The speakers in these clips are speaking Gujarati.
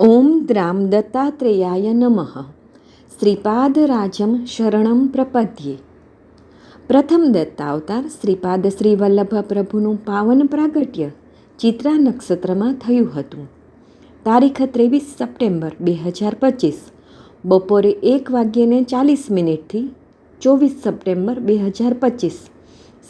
ઓમ દ્રામ દત્તાત્રેયાય નમઃ શ્રીપાદરાજમ શરણમ પ્રપદ્યે પ્રથમ દત્તાવતાર શ્રીપાદ શ્રી વલ્લભ પ્રભુનું પાવન પ્રાગટ્ય ચિત્રા નક્ષત્રમાં થયું હતું તારીખ ત્રેવીસ સપ્ટેમ્બર બે હજાર પચીસ બપોરે એક વાગ્યેને ચાલીસ મિનિટથી ચોવીસ સપ્ટેમ્બર બે હજાર પચીસ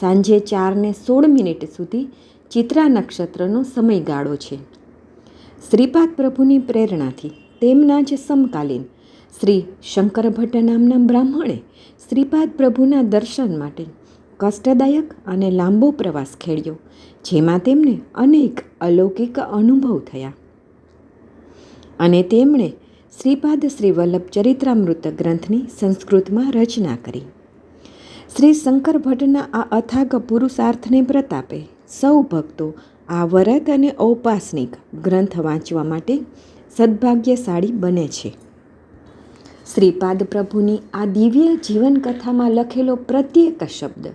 સાંજે ચારને સોળ મિનિટ સુધી ચિત્રા નક્ષત્રનો સમયગાળો છે। શ્રીપાદ પ્રભુની પ્રેરણાથી તેમના જ સમકાલીન શ્રી શંકર ભટ્ટ નામના બ્રાહ્મણે શ્રીપાદ પ્રભુના દર્શન માટે કષ્ટદાયક અને લાંબો પ્રવાસ ખેડ્યો, જેમાં તેમને અનેક અલૌકિક અનુભવ થયા. અને તેમણે શ્રીપાદ શ્રી વલ્લભ ચરિત્રામૃત ગ્રંથની સંસ્કૃતમાં રચના કરી. શ્રી શંકર ભટ્ટના આ અથાગ પુરુષાર્થને પ્રતાપે સૌ ભક્તો આ વરત અને ઔપાસનિક ગ્રંથ વાંચવા માટે સદભાગ્યશાળી બને છે. શ્રીપાદ પ્રભુની આ દિવ્ય જીવનકથામાં લખેલો પ્રત્યેક શબ્દ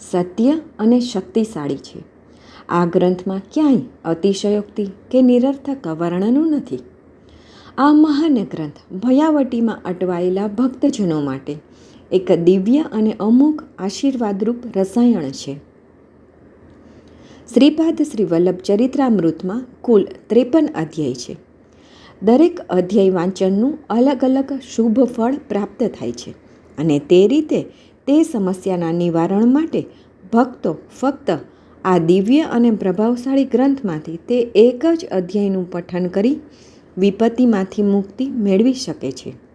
સત્ય અને શક્તિશાળી છે. આ ગ્રંથમાં ક્યાંય અતિશયોક્તિ કે નિરર્થક વર્ણનું નથી. આ મહાન ગ્રંથ ભયાવટીમાં અટવાયેલા ભક્તજનો માટે એક દિવ્ય અને અમુક આશીર્વાદરૂપ રસાયણ છે. શ્રીપાદ શ્રી વલ્લભ ચરિત્રામૃતમાં કુલ ત્રેપન અધ્યાય છે. દરેક અધ્યાય વાંચનનું અલગ અલગ શુભ ફળ પ્રાપ્ત થાય છે અને તે રીતે તે સમસ્યાના નિવારણ માટે ભક્તો ફક્ત આ દિવ્ય અને પ્રભાવશાળી ગ્રંથમાંથી તે એક જ અધ્યાયનું પઠન કરી વિપત્તિમાંથી મુક્તિ મેળવી શકે છે.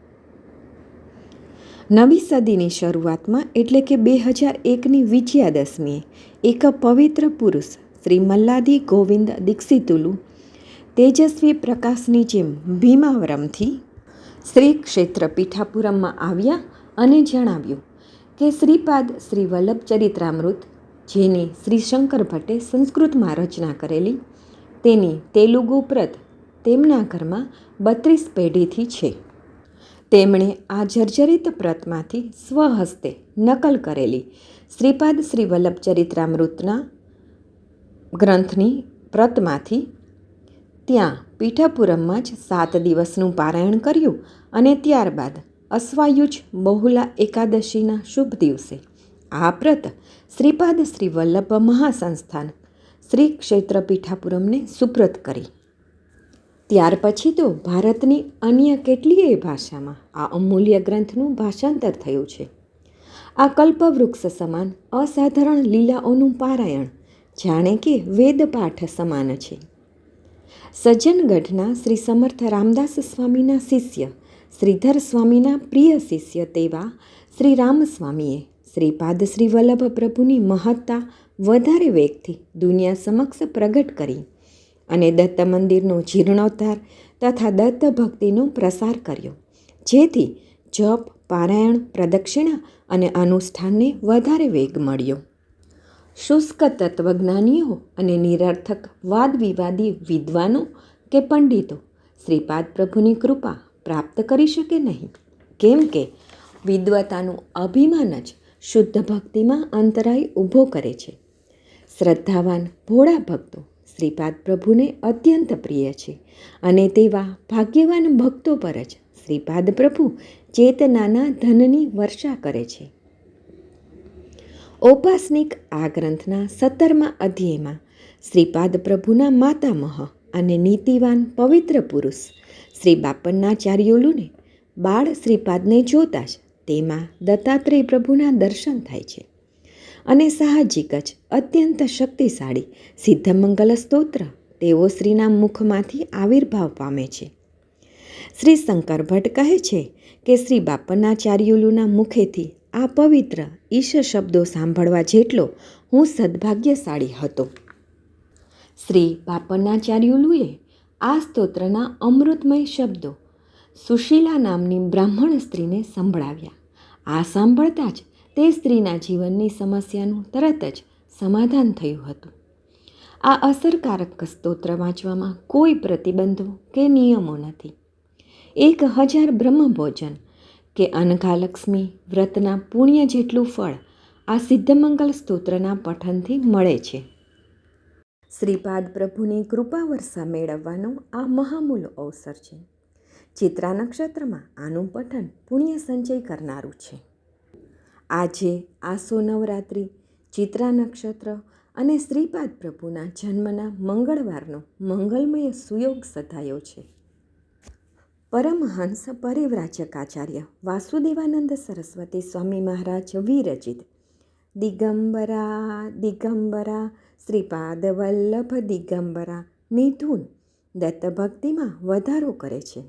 નવી સદીની શરૂઆતમાં એટલે કે બે હજાર એકની વિજયાદશમીએ, એક પવિત્ર પુરુષ શ્રી મલ્લાદી ગોવિંદ દીક્ષિતુલુ તેજસ્વી પ્રકાશની જેમ ભીમાવરમથી શ્રી ક્ષેત્ર પીઠાપુરમમાં આવ્યા અને જણાવ્યું કે શ્રીપાદ શ્રી વલ્લભ ચરિત્રામૃત, જેની શ્રી શંકર ભટ્ટે સંસ્કૃતમાં રચના કરેલી, તેની તેલુગુ પ્રત તેમના ઘરમાં બત્રીસ પેઢીથી છે. તેમણે આ જર્જરિત પ્રતમાંથી સ્વહસ્તે નકલ કરેલી. શ્રીપાદ શ્રી વલ્લભ ચરિત્રામૃતના ગ્રંથની પ્રતમાંથી ત્યાં પીઠાપુરમમાં જ સાત દિવસનું પારાયણ કર્યું અને ત્યારબાદ અશ્વાયુજ બહુલા એકાદશીના શુભ દિવસે આ પ્રત શ્રીપાદ શ્રી વલ્લભ મહાસંસ્થાન શ્રી ક્ષેત્ર પીઠાપુરમને સુપ્રત કરી. ત્યાર પછી તો ભારતની અન્ય કેટલીય ભાષામાં આ અમૂલ્ય ગ્રંથનું ભાષાંતર થયું છે. આ કલ્પવૃક્ષ સમાન અસાધારણ લીલાઓનું પારાયણ જાણે કે વેદપાઠ સમાન છે. સજ્જનગઢના શ્રી સમર્થ રામદાસ સ્વામીના શિષ્ય, શ્રીધર સ્વામીના પ્રિય શિષ્ય તેવા શ્રી રામસ્વામીએ શ્રી વલ્લભ પ્રભુની મહત્તા વધારે વેગથી દુનિયા સમક્ષ પ્રગટ કરી અને દત્ત મંદિરનો જીર્ણોદ્ધાર તથા દત્ત ભક્તિનો પ્રસાર કર્યો. જેથી જપ, પારાયણ, પ્રદક્ષિણા અને અનુષ્ઠાનને વધારે વેગ મળ્યો. શુષ્ક તત્વજ્ઞાનીઓ અને નિરર્થક વાદવિવાદી વિદ્વાનો કે પંડિતો શ્રીપાદ પ્રભુની કૃપા પ્રાપ્ત કરી શકે નહીં. કેમ કે વિદ્વતાનું અભિમાન જ શુદ્ધ ભક્તિમાં અંતરાય ઊભો કરે છે. શ્રદ્ધાવાન ભોળા ભક્તો શ્રીપાદ પ્રભુને અત્યંત પ્રિય છે અને તેવા ભાગ્યવાન ભક્તો પર જ શ્રીપાદ પ્રભુ ચેતનાના ધનની વર્ષા કરે છે. ઔપાસનિક આ ગ્રંથના સત્તરમા અધ્યયમાં શ્રીપાદ પ્રભુના માતામહ અને નીતિવાન પવિત્ર પુરુષ શ્રી બાપન્નાચાર્યોલુને બાળ શ્રીપાદને જોતા જ તેમાં દત્તાત્રેય પ્રભુના દર્શન થાય છે. અને સાહજિક જ, અત્યંત શક્તિશાળી. સિદ્ધમંગલ સ્તોત્ર, તેઓ શ્રીના મુખમાંથી આવિર્ભાવ પામે છે. શ્રી શંકર ભટ્ટ કહે છે કે, શ્રી બાપન્નાચાર્યુલુના મુખેથી આ પવિત્ર ઈશ શબ્દો સાંભળવા જેટલો હું સદભાગ્યશાળી હતો. શ્રી બાપન્નાચાર્યુલુએ આ સ્તોત્રના અમૃતમય શબ્દો સુશીલા નામની બ્રાહ્મણ સ્ત્રીને સંભળાવ્યા. આ સાંભળતા જ તે સ્ત્રીના જીવનની સમસ્યાનું તરત જ સમાધાન થયું હતું. આ અસરકારક સ્તોત્ર વાંચવામાં કોઈ પ્રતિબંધો કે નિયમો નથી. એક હજાર બ્રહ્મભોજન કે અનઘાલક્ષ્મી વ્રતના પુણ્ય જેટલું ફળ આ સિદ્ધમંગલ સ્તોત્રના પઠનથી મળે છે. શ્રીપાદ પ્રભુની કૃપા વર્ષા મેળવવાનો આ મહામૂલ અવસર છે. ચિત્રા નક્ષત્રમાં આનું પઠન પુણ્ય સંચય કરનારું છે. આજે આસો નવરાત્રિ ચિત્રા નક્ષત્ર અને શ્રીપાદ પ્રભુના જન્મના મંગળવારનો મંગલમય સુયોગ સધાયો છે. પરમહંસ પરિવ્રાજકાચાર્ય વાસુદેવાનંદ સરસ્વતી સ્વામી મહારાજ વિરચિત. દિગંબરા દિગંબરા શ્રીપાદ વલ્લભ દિગંબરા નિધુન દત્તભક્તિમાં વધારો કરે છે.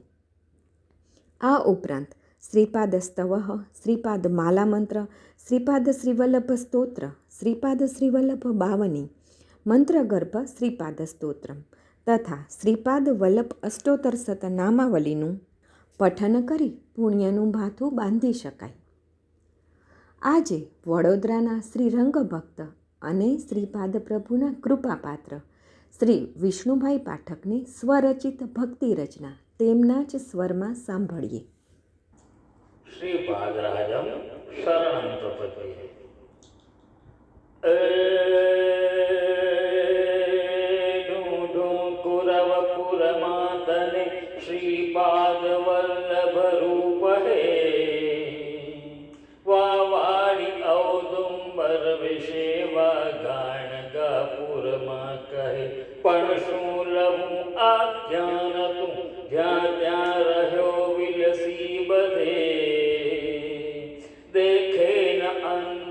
આ ઉપરાંત શ્રીપાદ સ્તવ શ્રીપાદ માલામંત્ર શ્રીપાદ શ્રીવલ્લભ સ્તોત્ર શ્રીપાદ શ્રીવલ્લભ બાવની મંત્રગર્ભ શ્રીપાદ સ્તોત્ર તથા શ્રીપાદ વલ્લભ અષ્ટોત્તર સત નામાવલીનું પઠન કરી પુણ્યનું ભાથું બાંધી શકાય આજે વડોદરાના શ્રી રંગભક્ત અને શ્રીપાદ પ્રભુના કૃપાપાત્ર શ્રી વિષ્ણુભાઈ પાઠકની સ્વરચિત ભક્તિ રચના તેમના જ સ્વરમાં સાંભળીએ श्रीपादराजं शरणं प्रपद्ये कुरवपुरमातने श्रीपादवल्लभरूप हे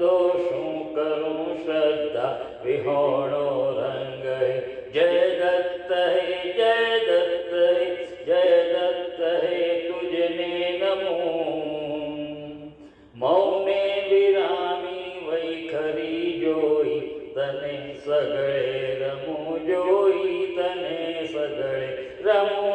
અંધો શું કરું શ્રદ્ધા? વિહોણો રંગ. જય દત્ત હે જય દત્ત જય દત્ત હે તુજને નમો. મૌને વિરામી વૈખરી જોઈ, તને સગળે રમું જોઈ, તને સગળે રમું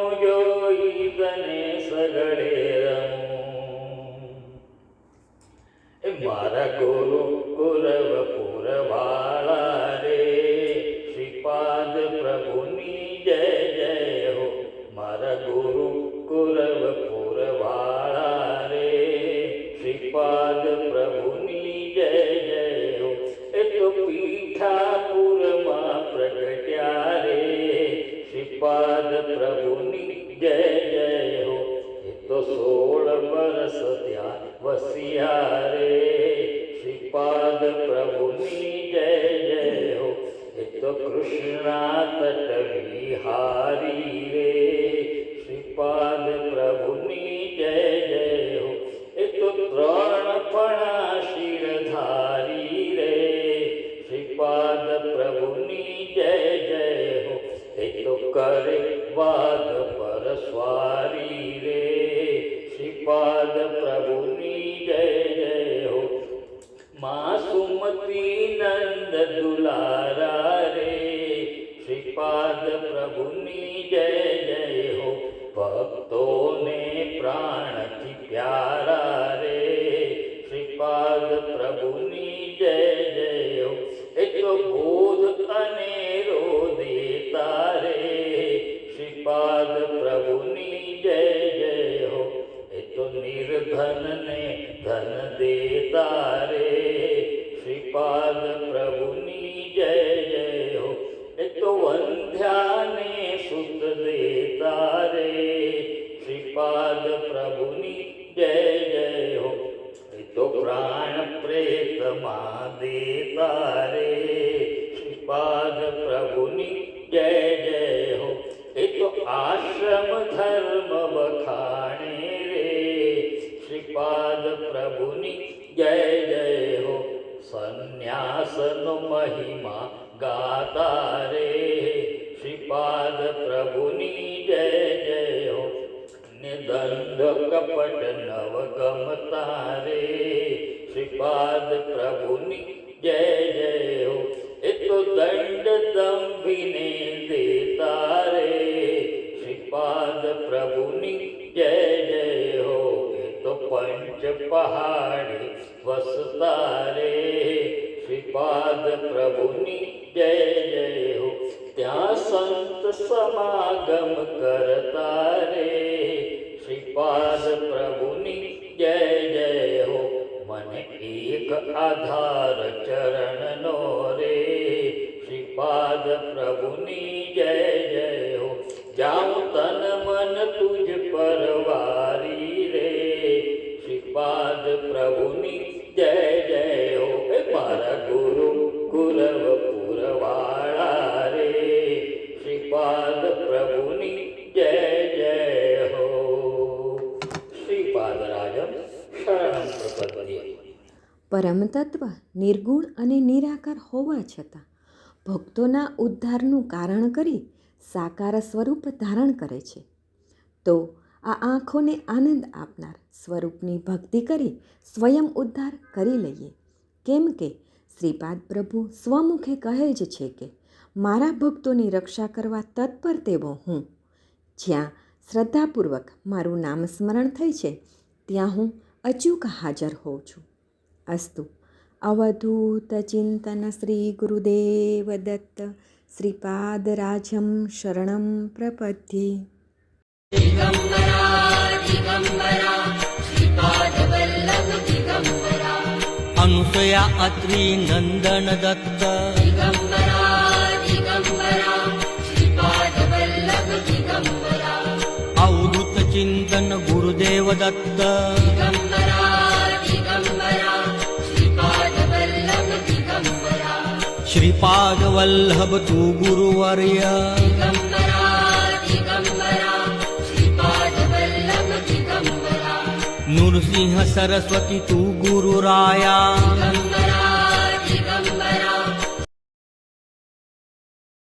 કૃષ્ણા તટ વિહારી રે શ્રીપાદ પ્રભુની જય જય હો એ તો ત્રણ ફણા શિરધારી રે શ્રીપાદ પ્રભુની જય જય હો એ તો કરે વાદ પર સ્વારી રે શ્રીપાદ પ્રભુની બોધ અનેરો તારે. શ્રીપાદ પ્રભુની જય જય હો. એ તો નિર્ધનને ધન દે તારે. શ્રીપાદ પ્રભુની જય જય હો. એ તો વંધ્યાને સુત દે તારે. શ્રીપાદ પ્રભુની જય જય હો. એ તો પ્રાણ પ્રેતમાં દે રે આશ્રમ ધર્મ વખાણે રે શ્રીપાદ પ્રભુની જય જય હો સંન્યાસનો મહિમા ગાતા રે શ્રીપાદ પ્રભુની જય જય હો નિદંધ કપટ નવ ગમતા રે શ્રીપાદ પ્રભુની જય જય હો એ તો દંડ દંભીને દેતા રે શ્રીપાદ પ્રભુની જય જય હો તો પંચ પહાડી વસતા રે શ્રીપાદ પ્રભુની જય જય હો, ત્યાં સંત સમાગમ કરતા રે શ્રીપાદ પ્રભુની જય જય હો, મને એક આધાર ચરણનો રે. શ્રીપાદ પ્રભુ પરમ તત્વ નિર્ગુણ અને નિરાકાર હોવા છતાં ભક્તોના ઉદ્ધારનું કારણ કરી સાકાર સ્વરૂપ ધારણ કરે છે. તો આ આંખોને આનંદ આપનાર સ્વરૂપની ભક્તિ કરી સ્વયં ઉદ્ધાર કરી લઈએ. કેમ કે શ્રીપાદ પ્રભુ સ્વમુખે કહે જ છે કે, મારા ભક્તોની રક્ષા કરવા તત્પર તેવો હું. જ્યાં શ્રદ્ધાપૂર્વક મારું નામ સ્મરણ થઈ છે, ત્યાં હું અચૂક હાજર હોઉં છું. अस्तु. अवधूतचिन्तनश्रीगुरुदेवदत्त श्रीपादराजं शरणं प्रपद्ये. अनुसया अत्री नन्दनदत्त अवधूतचिन्तन गुरुदेवदत्त। श्रीपादवल्लभ तु गुरुवर्य नृसिंह सरस्वती तु गुरुराया